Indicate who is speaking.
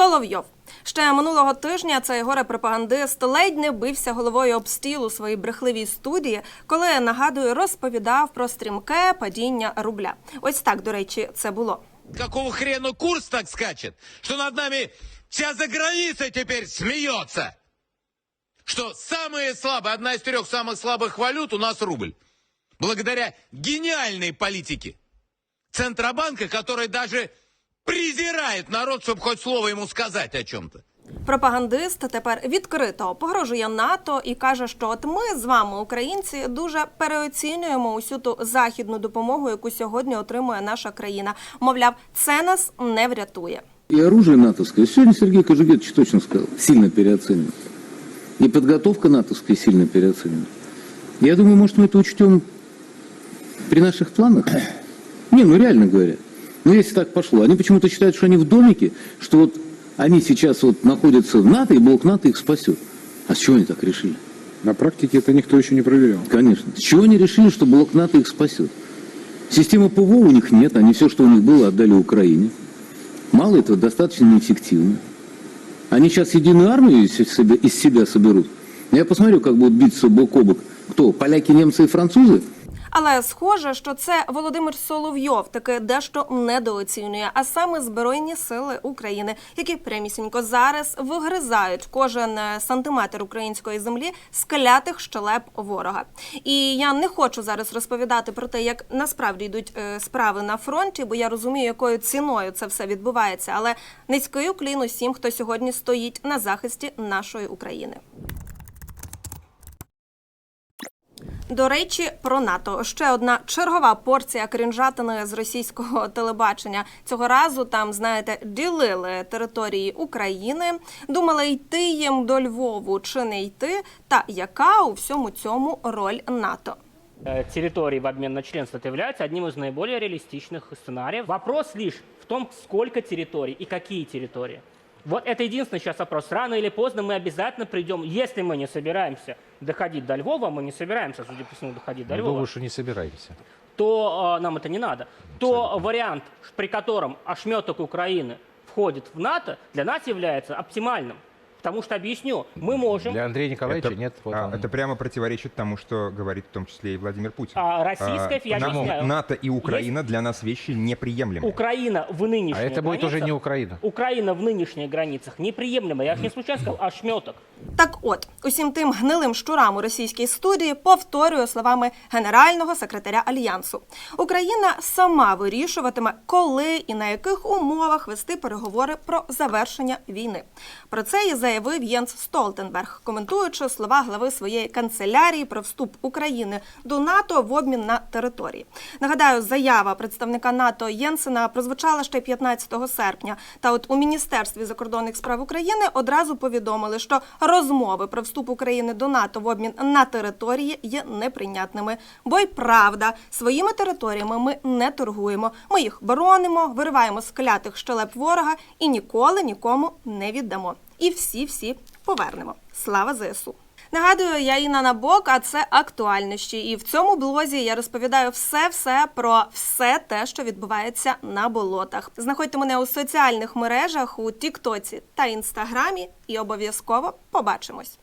Speaker 1: Соловйов. Ще минулого тижня цей горе-пропагандист ледь не бився головою об стіл у своїй брехливій студії, коли нагадую, розповідав про стрімке падіння рубля. Ось так, до речі, це було.
Speaker 2: Какого хрена курс так скачет, что над нами вся заграница теперь смеется? Что самые слабые, одна из трех самых слабых валют у нас рубль. Благодаря гениальной политике Центробанка, который даже презирает народ, чтобы хоть слово ему сказать о чем-то.
Speaker 1: Пропагандист тепер відкрито погрожує НАТО і каже, що от ми з вами, українці, дуже переоцінюємо усю ту західну допомогу, яку сьогодні отримує наша країна. Мовляв, це нас не врятує.
Speaker 3: И оружие натовское, сегодня Сергей Кожугетович точно сказал, сильно переоценено. И подготовка натовская сильно переоценена. Я думаю, может, мы это учтем при наших планах? Не, ну реально говоря. Ну, если так пошло. Они почему-то считают, что они в домике, что вот они сейчас вот находятся в НАТО, и блок НАТО их спасет. А с чего они так решили?
Speaker 4: На практике это никто еще не проверял.
Speaker 3: Конечно. С чего они решили, что блок НАТО их спасет? Системы ПВО у них нет, они все, что у них было, отдали Украине. Мало этого, достаточно неэффективно. Они сейчас единую армию из себя, из себя соберут. Я посмотрю, как будут биться бок о бок. Кто? Поляки, немцы и французы?
Speaker 1: Але схоже, що це Володимир Соловйов таки дещо недооцінює, а саме Збройні сили України, які прямісінько зараз вигризають кожен е, сантиметр української землі з клятих щелеп ворога. І я не хочу зараз розповідати про те, як насправді йдуть е, справи на фронті, бо я розумію, якою ціною це все відбувається. Але низький уклін усім, хто сьогодні стоїть на захисті нашої України. До речі, про НАТО ще одна чергова порція крінжатини з російського телебачення. Цього разу там, знаєте, ділили території України, думали йти їм до Львову чи не йти, та яка у всьому цьому роль НАТО.
Speaker 5: э, территорий в обмен на членство, это является одним из наиболее реалистичных сценариев. Вопрос лишь в том, сколько территорий и какие территории. Вот это единственный сейчас вопрос. Рано или поздно мы обязательно придем, если мы не собираемся доходить до Львова, мы не собираемся, судя по всему, доходить до
Speaker 6: Я
Speaker 5: Львова,
Speaker 6: думаю, что не собираемся.
Speaker 5: то э, нам это не надо. То вариант, ш- при котором ошметок Украины входит в НАТО, для нас является оптимальным. Потому что, объясню, мы можем...
Speaker 6: Для Андрея Николаевича
Speaker 7: Это,
Speaker 6: нет. Вот
Speaker 7: а,
Speaker 6: он.
Speaker 7: это прямо противоречит тому, что говорит в том числе и Владимир Путин.
Speaker 5: А, российская, я
Speaker 7: НАТО,
Speaker 5: объясняю.
Speaker 7: НАТО и Украина для нас вещи неприемлемые.
Speaker 5: Украина в нынешних
Speaker 6: А это будет уже
Speaker 5: границах-
Speaker 6: не Украина.
Speaker 5: Украина в нынешних границах неприемлема. Я же не случайно сказал ошметок.
Speaker 1: Так от, усім тим гнилим щурам у російській студії повторюю словами генерального секретаря альянсу. Україна сама вирішуватиме, коли і на яких умовах вести переговори про завершення війни. Про це і заявив Єнс Столтенберг, коментуючи слова глави своєї канцелярії про вступ України до НАТО в обмін на території. Нагадаю, заява представника НАТО Єнсена прозвучала ще 15 серпня. Та от у міністерстві закордонних справ України одразу повідомили, що розмови про вступ України до НАТО в обмін на території є неприйнятними. Бо й правда, своїми територіями ми не торгуємо. Ми їх боронимо, вириваємо з клятих щелеп ворога і ніколи нікому не віддамо. І всі-всі повернемо. Слава ЗСУ! Нагадую, я Інна Набок, а це актуальнощі. І в цьому блозі я розповідаю все-все про все те, що відбувається на болотах. Знаходьте мене у соціальних мережах у Тіктоці та Інстаграмі, і обов'язково побачимось.